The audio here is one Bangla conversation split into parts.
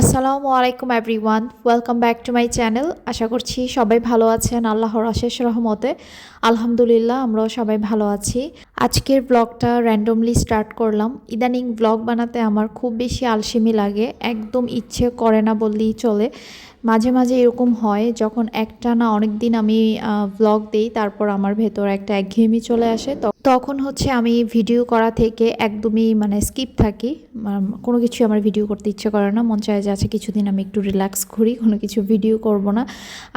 আসসালামু আলাইকুম everyone welcome back to my channel আশা করছি সবাই ভালো আছেন আল্লাহর অশেষ রহমতে। আলহামদুলিল্লাহ, আমরাও সবাই ভালো আছি। আজকের ব্লগটা র্যান্ডমলি স্টার্ট করলাম। ইদানিং ব্লগ বানাতে আমার খুব বেশি আলসেমি লাগে, একদম ইচ্ছে করে না বললেই চলে। মাঝে মাঝে এরকম হয়, যখন একটা না অনেক দিন আমি ব্লগ দিই, তারপর আমার ভেতর একটা একঘেয়েমি চলে আসে তো তখন হচ্ছে আমি ভিডিও করা থেকে একদমই মানে স্কিপ থাকি। কোনো কিছু আমার ভিডিও করতে ইচ্ছে করে না। মন চায় যে আছে কিছুদিন আমি একটু রিল্যাক্স করি, কোনো কিছু ভিডিও করব না।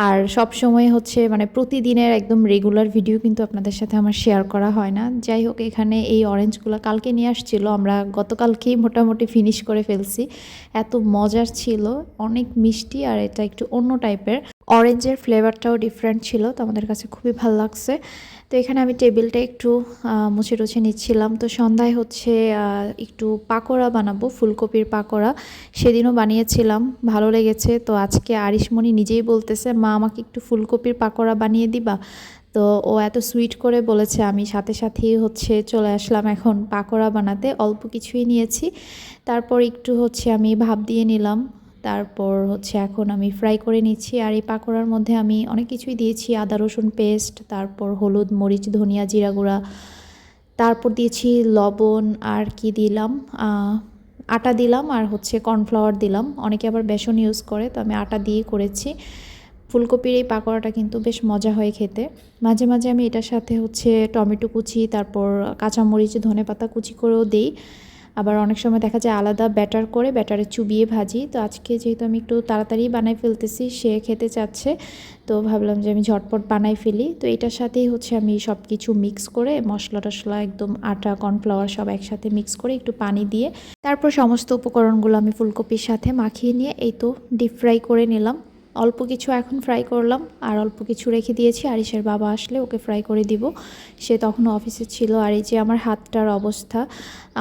আর সব সময় হচ্ছে মানে প্রতিদিনের একদম রেগুলার ভিডিও কিন্তু আপনাদের সাথে আমার শেয়ার করা হয় না। যাই হোক, এখানে এই অরেঞ্জগুলো কালকে নিয়ে আসছিল। আমরা গতকালকেই মোটামুটি ফিনিশ করে ফেলছি। এত মজার ছিল, অনেক মিষ্টি আর এটা একটু অন্য টাইপের অরেঞ্জের ফ্লেভারটাও ডিফারেন্ট ছিল, তো আমাদের কাছে খুবই ভালো লাগছে। তো এখানে আমি টেবিলটা একটু মুছে টুছে নিচ্ছিলাম। তো সন্ধ্যায় হচ্ছে একটু পাকোড়া বানাবো, ফুলকপির পাকোড়া। সেদিনও বানিয়েছিলাম, ভালো লেগেছে। তো আজকে আরিশমণি নিজেই বলতেছে, মা, আমাকে একটু ফুলকপির পাকোড়া বানিয়ে দিবা? তো ও এত সুইট করে বলেছে, আমি সাথে সাথেই হচ্ছে চলে আসলাম এখন পাকোড়া বানাতে। অল্প কিছুই নিয়েছি। তারপর একটু হচ্ছে আমি ভাব দিয়ে নিলাম। তারপর হচ্ছে এখন আমি ফ্রাই করে নিচ্ছি আর এই পাকোড়ার মধ্যে আমি অনেক কিছুই দিয়েছি, আদা, রসুন পেস্ট তারপর হলুদ, মরিচ, ধনিয়া, জিরা গুঁড়া, তারপর দিয়েছি লবণ আর কি দিলাম? আটা দিলাম আর হচ্ছে কর্নফ্লাওয়ার দিলাম। অনেকে আবার বেসন ইউজ করে, তো আমি আটা দিয়ে করেছি। ফুলকপির এই পাকোড়াটা কিন্তু বেশ মজা হয় খেতে। মাঝে মাঝে আমি এটার সাথে হচ্ছে টমেটো কুচি, তারপর কাঁচামরিচ ধনে পাতা কুচি করেও দিই। আবার অনেক সময় দেখা যায় আলাদা ব্যাটার করে ব্যাটারে চুবিয়ে ভাজি। তো আজকে যেহেতু আমি একটু তাড়াতাড়ি বানাই ফেলতেছি, সে খেতে চাচ্ছে। তো ভাবলাম যে আমি ঝটপট বানাই ফেলি। তো এটার সাথেই হচ্ছে আমি সব কিছু মিক্স করে, মশলা টশলা একদম আটা কর্নফ্লাওয়ার সব একসাথে মিক্স করে একটু পানি দিয়ে, তারপর সমস্ত উপকরণগুলো আমি ফুলকপির সাথে মাখিয়ে নিয়ে এই তো ডিপ ফ্রাই করে নিলাম। অল্প কিছু এখন ফ্রাই করলাম, আর অল্প কিছু রেখে দিয়েছি। আরিসের বাবা আসলে ওকে ফ্রাই করে দিব। সে তখন অফিসে ছিল, আর এই যে আমার হাতটার অবস্থা,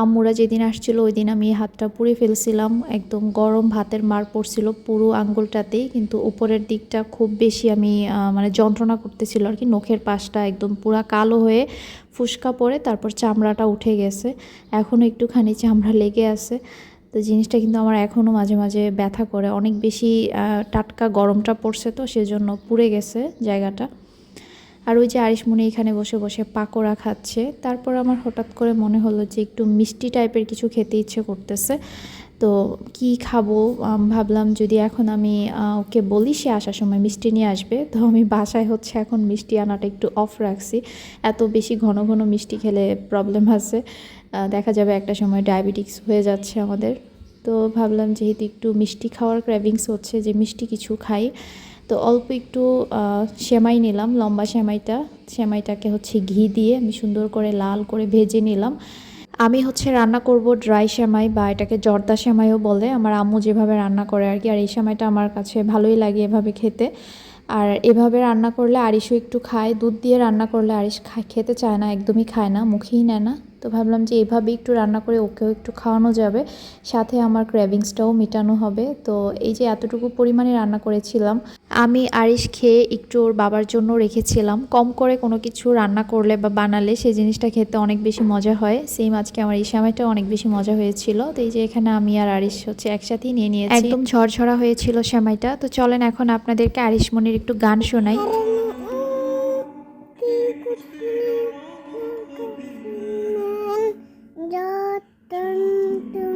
আম্মুরা যেদিন আসছিল ওই দিন আমি হাতটা পুড়ে ফেলছিলাম। একদম গরম ভাতের মার পড়ছিল পুরো আঙ্গুলটাতেই, কিন্তু উপরের দিকটা খুব বেশি আমি মানে যন্ত্রণা করতেছিল আর কি। নখের পাশটা একদম পুরা কালো হয়ে ফুসকা পড়ে, তারপর চামড়াটা উঠে গেছে। এখনও একটুখানি চামড়া লেগে আছে। তো জিনিসটা কিন্তু আমার এখনও মাঝে মাঝে ব্যথা করে। অনেক বেশি টাটকা গরমটা পড়ছে তো, সেজন্য পুড়ে গেছে জায়গাটা। আর ওই যে আরিশমণি এখানে বসে বসে পাকোড়া খাচ্ছে। তারপর আমার হঠাৎ করে মনে হলো যে একটু মিষ্টি টাইপের কিছু খেতে ইচ্ছে করতেছে। তো কি খাব? ভাবলাম যদি এখন আমি ওকে বলি, সে আসার সময় মিষ্টি নিয়ে আসবে। তো আমি বাসায় হচ্ছে এখন মিষ্টি আনাটা একটু অফ রাখছি। এত বেশি ঘন ঘন মিষ্টি খেলে প্রবলেম আছে। দেখা যাবে একটা সময় ডায়াবেটিক্স হয়ে যাচ্ছে আমাদের। তো ভাবলাম যেহেতু একটু মিষ্টি খাওয়ার ক্র্যাভিংস হচ্ছে যে মিষ্টি কিছু খাই, তো অল্প একটু সেমাই নিলাম, লম্বা সেমাইটা। সেমাইটাকে হচ্ছে ঘি দিয়ে আমি সুন্দর করে লাল করে ভেজে নিলাম। আমি হচ্ছে রান্না করব ড্রাই সেমাই বা এটাকে জর্দা সেমাইও বলে। আমার আম্মু যেভাবে রান্না করে আর কি, আর এই সেমাইটা আমার কাছে ভালোই লাগে এভাবে খেতে। আর এভাবে রান্না করলে আরিশও একটু খায়, দুধ দিয়ে রান্না করলে আরিশ খেতে চায় না, একদমই খায় না, মুখেই নেয় না। তো ভাবলাম যে এভাবে একটু রান্না করে ওকেও একটু খাওয়ানো যাবে। সাথে আমার ক্র্যাভিংসটাও মেটানো হবে। তো এই যে এতটুকু পরিমাণে রান্না করেছিলাম, আমি আরিশ খেয়ে একটু ওর বাবার জন্য রেখেছিলাম। কম করে কোনো কিছু রান্না করলে বা বানালে সেই জিনিসটা খেতে অনেক বেশি মজা হয়। সেম আজকে আমার এই সময়টা অনেক বেশি মজা হয়েছিল। তো এই যে এখানে আমি আর আরিশ হচ্ছে একসাথেই নিয়ে নিয়েছি। একদম ঝরঝরা হয়েছিল সেমাইটা তো চলেন এখন আপনাদেরকে আরিশমণির একটু গান শোনাই। dun, dun.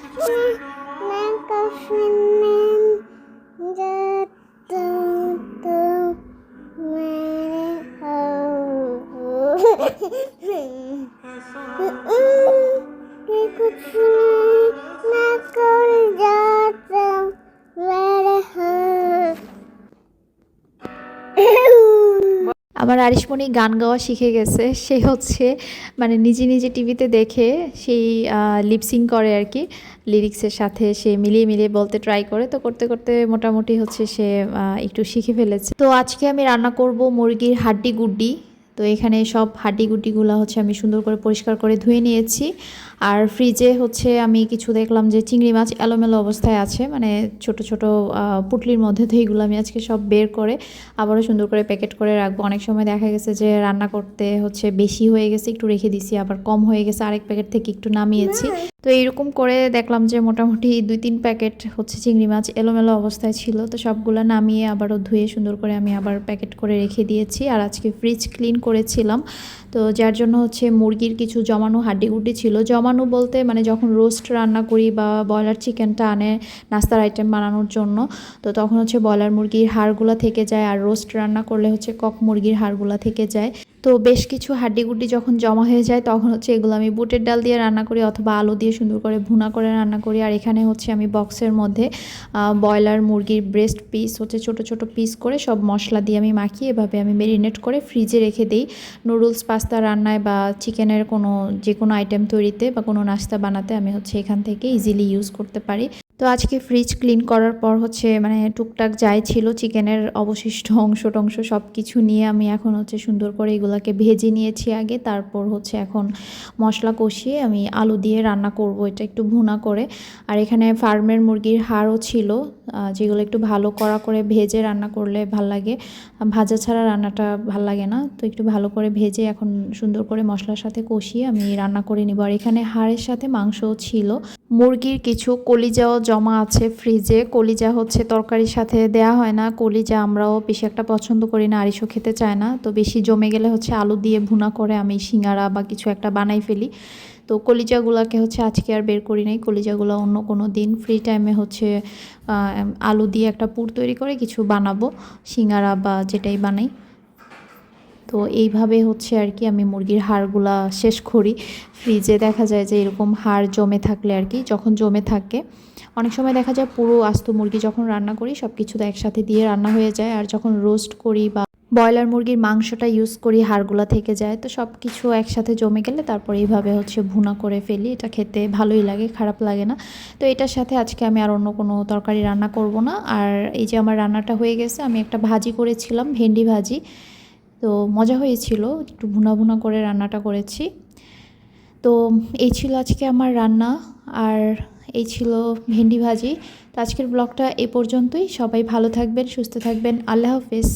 Good for me, not going down. আমার আরিশমণি গান গাওয়া শিখে গেছে। সে হচ্ছে মানে নিজে নিজে টিভিতে দেখে সেই লিপসিং করে আর কি। লিরিক্সের সাথে সে মিলিয়ে মিলিয়ে বলতে ট্রাই করে। তো করতে করতে মোটামুটি হচ্ছে সে একটু শিখে ফেলেছে। তো আজকে আমি রান্না করব মুরগির হাড্ডি গুড্ডি। তো এখানে সব হাড্ডি গুড্ডিগুলো হচ্ছে আমি সুন্দর করে পরিষ্কার করে ধুয়ে নিয়েছি। আর ফ্রিজে হচ্ছে আমি কিছু দেখলাম যে চিংড়ি মাছ এলোমেলো অবস্থায় আছে মানে ছোট ছোট পুটলির মধ্যে তো এইগুলো আমি আজকে সব বের করে আবারও সুন্দর করে প্যাকেট করে রাখব। অনেক সময় দেখা গেছে যে রান্না করতে হচ্ছে বেশি হয়ে গেছে, একটু রেখে দিছি, আবার কম হয়ে গেছে, আরেক প্যাকেট থেকে একটু নামিয়েছি। তো এইরকম করে দেখলাম যে মোটামুটি দুই তিন প্যাকেট হচ্ছে চিংড়ি মাছ এলোমেলো অবস্থায় ছিল। তো সবগুলো নামিয়ে আবারও ধুয়ে সুন্দর করে আমি আবার প্যাকেট করে রেখে দিয়েছি আর আজকে ফ্রিজ ক্লিন করেছিলাম। তো যার জন্য হচ্ছে মুরগির কিছু জমানো হাড্ডিগুড্ডি ছিল। জমানো বলতে মানে যখন রোস্ট রান্না করি বা ব্রয়লার চিকেনটা আনে নাস্তার আইটেম বানানোর জন্য, তো তখন হচ্ছে ব্রয়লার মুরগির হাড়গুলো থেকে যায় আর রোস্ট রান্না করলে হচ্ছে কক মুরগির হাড়গুলো থেকে যায়। তো বেশ কিছু হাড্ডিগুড্ডি যখন জমা হয়ে যায়, তখন হচ্ছে এগুলো আমি বুটের ডাল দিয়ে রান্না করি অথবা আলু দিয়ে সুন্দর করে ভুনা করে রান্না করি। আর এখানে হচ্ছে আমি বক্সের মধ্যে ব্রয়লার, মুরগির ব্রেস্ট পিস হচ্ছে ছোট ছোট পিস করে সব মশলা দিয়ে আমি মাখিয়ে এভাবে আমি মেরিনেট করে ফ্রিজে রেখে দিই। নুডলস পাস্তা রান্নায় বা চিকেনের কোনো যে কোনো আইটেম তৈরিতে বা কোনো নাস্তা বানাতে আমি হচ্ছে এখান থেকে ইজিলি ইউজ করতে পারি। তো আজকে ফ্রিজ ক্লিন করার পর হচ্ছে মানে টুকটাক যাই ছিল চিকেনের অবশিষ্ট অংশ টংশ সব কিছু নিয়ে আমি এখন হচ্ছে সুন্দর করে এগুলাকে ভেজে নিয়েছি আগে। তারপর হচ্ছে এখন মশলা কষিয়ে আমি আলু দিয়ে রান্না করব, এটা একটু ভুনা করে। আর এখানে ফার্মের মুরগির হাড়ও ছিল যেগুলো একটু ভালো করা করে ভেজে রান্না করলে ভালো লাগে। ভাজা ছাড়া রান্নাটা ভালো লাগে না। তো একটু ভালো করে ভেজে এখন সুন্দর করে মশলার সাথে কষিয়ে আমি রান্না করে নিব। আর এখানে হাড়ের সাথে মাংসও ছিল। মুরগির কিছু কলিজাও জমা আছে ফ্রিজে। কলিজা হচ্ছে তরকারির সাথে দেয়া হয় না। কলিজা আমরাও বেশি একটা পছন্দ করি না আরিশও খেতে চায় না। তো বেশি জমে গেলে হচ্ছে আলু দিয়ে ভুনা করে আমি সিঙ্গারা বা কিছু একটা বানাই ফেলি। তো কলিজাগুলোকে হচ্ছে আজকে আর বের করি নাই। কলিজাগুলো অন্য কোনো দিন। ফ্রি টাইমে হচ্ছে আলু দিয়ে একটা পুর তৈরি করে কিছু বানাবো। সিঙ্গারা বা যেটাই বানাই। তো এইভাবে হচ্ছে আর কি আমি মুরগির হাড়গুলা শেষ করি। ফ্রিজে দেখা যায় যে এরকম হাড় জমে থাকলে আর কি, যখন জমে থাকে, অনেক সময় দেখা যায় পুরো আস্ত মুরগি যখন রান্না করি সব কিছু একসাথে দিয়ে রান্না হয়ে যায়। আর যখন রোস্ট করি বা ব্রয়লার মুরগির মাংসটা ইউজ করি, হাড়গুলা থেকে যায়, তো সব কিছু একসাথে জমে গেলে তারপর এইভাবে হচ্ছে ভুনা করে ফেলি। এটা খেতে ভালোই লাগে, খারাপ লাগে না। তো এটার সাথে আজকে আমি আর অন্য কোনো তরকারি রান্না করব না। আর এই যে আমার রান্নাটা হয়ে গেছে, আমি একটা ভাজি করেছিলাম, ভেন্ডি ভাজি। তো মজা হয়েছিল, একটু ভুনা ভুনা করে রান্নাটা করেছি। তো এই ছিল আজকে আমার রান্না, আর এই ছিল ভেন্ডি ভাজি। তো আজকের ব্লগটা এ পর্যন্তই। সবাই ভালো থাকবেন, সুস্থ থাকবেন। আল্লাহ হাফেজ।